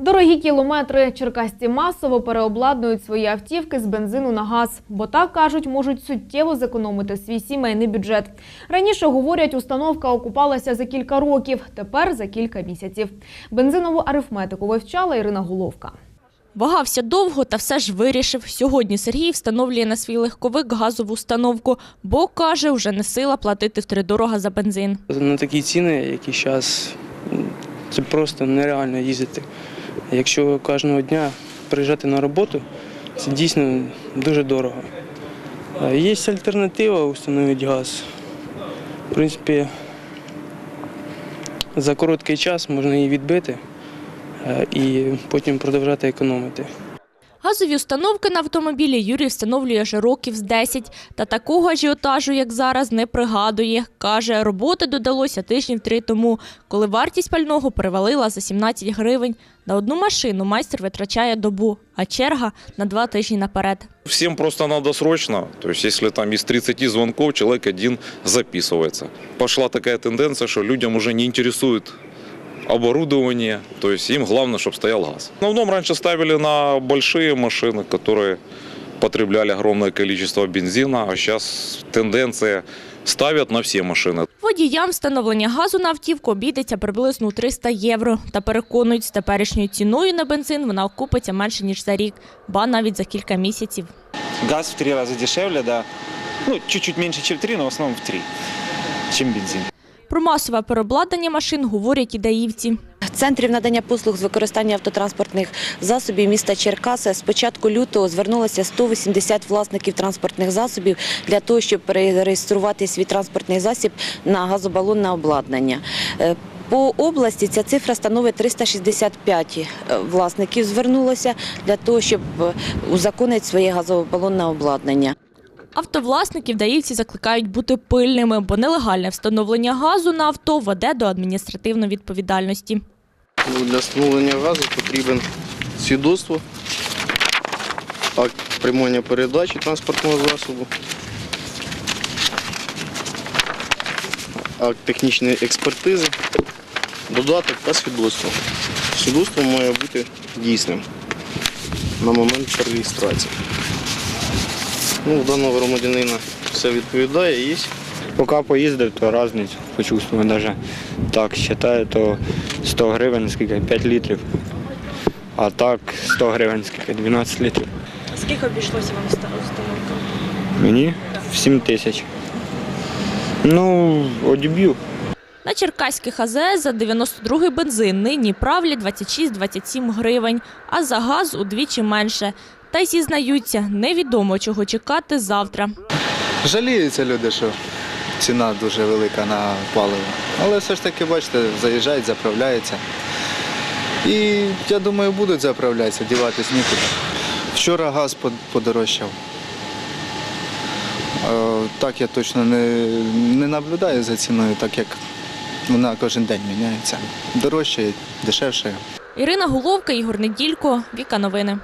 Дорогі кілометри черкасці масово переобладнують свої автівки з бензину на газ, бо так кажуть, можуть суттєво зекономити свій сімейний бюджет. Раніше говорять, установка окупалася за кілька років, тепер за кілька місяців. Бензинову арифметику вивчала Ірина Головка. Вагався довго та все ж вирішив. Сьогодні Сергій встановлює на свій легковик газову установку, бо каже, вже не сила платити втридорога за бензин. На такі ціни, які зараз, це просто нереально їздити. Якщо кожного дня приїжджати на роботу, це дійсно дуже дорого. Є альтернатива установити газ. В принципі, за короткий час можна її відбити і потім продовжати економити. Газові установки на автомобілі Юрій встановлює вже років з 10. Та такого ажіотажу, як зараз, не пригадує. Каже, роботи додалося тижнів три тому, коли вартість пального перевалила за 17 гривень. На одну машину майстер витрачає добу, а черга на два тижні наперед. Всем просто надо срочно, то есть если там из 30 звонков человек один записывается. Пошла такая тенденция, что людям уже не интересует оборудование, то есть им главное, чтобы стоял газ. В основном раньше ставили на большие машины, которые потребляли огромное количество бензина, а сейчас тенденция ставят на все машины. Водіям встановлення газу на автівку обійдеться приблизно у 300 євро. Та переконують, з теперішньою ціною на бензин вона окупиться менше, ніж за рік, ба навіть за кілька місяців. Газ в три раза дешевле, да. Ну, чуть-чуть меньше, чем в три, но в основном в три, чем бензин. Про масове переобладнання машин говорять і даївці. Центрів надання послуг з використання автотранспортних засобів міста Черкаси з початку лютого звернулося 180 власників транспортних засобів для того, щоб перереєструвати свій транспортний засіб на газобалонне обладнання. Е, По області ця цифра становить 365 е, власників звернулося для того, щоб е, узаконити своє газобалонне обладнання. Автовласників даївці закликають бути пильними, бо нелегальне встановлення газу на авто веде до адміністративної відповідальності. Ну, Для встановлення газу потрібен свідоцтво, акт приймання передачі транспортного засобу, акт технічної експертизи, додаток та свідоцтво. Свідоцтво має бути дійсним на момент реєстрації. Ну, у даного громадянина все відповідає, є. Поки поїздив, то різницю почувствую. Навіть так вважаю, то 100 гривень, скільки 5 літрів. А так 100 гривень, скільки 12 літрів. Скільки обійшлося вам установка? Мені в 7 тисяч. Ну, одіб'ю. На черкаських АЗС за 92-й бензин нині правлять 26-27 гривень, а за газ удвічі менше. Та й зізнаються, невідомо чого чекати завтра. Жаліються люди, що ціна дуже велика на паливо. Але все ж таки, бачите, заїжджають, заправляються. І я думаю, будуть заправлятися, діватись нікуди. Вчора газ подорожчав. Е, Так я точно не, не наблюдаю за ціною, так як вона кожен день міняється. Дорожче, дешевше. Ірина Головка, Ігор Неділько, Віка Новини.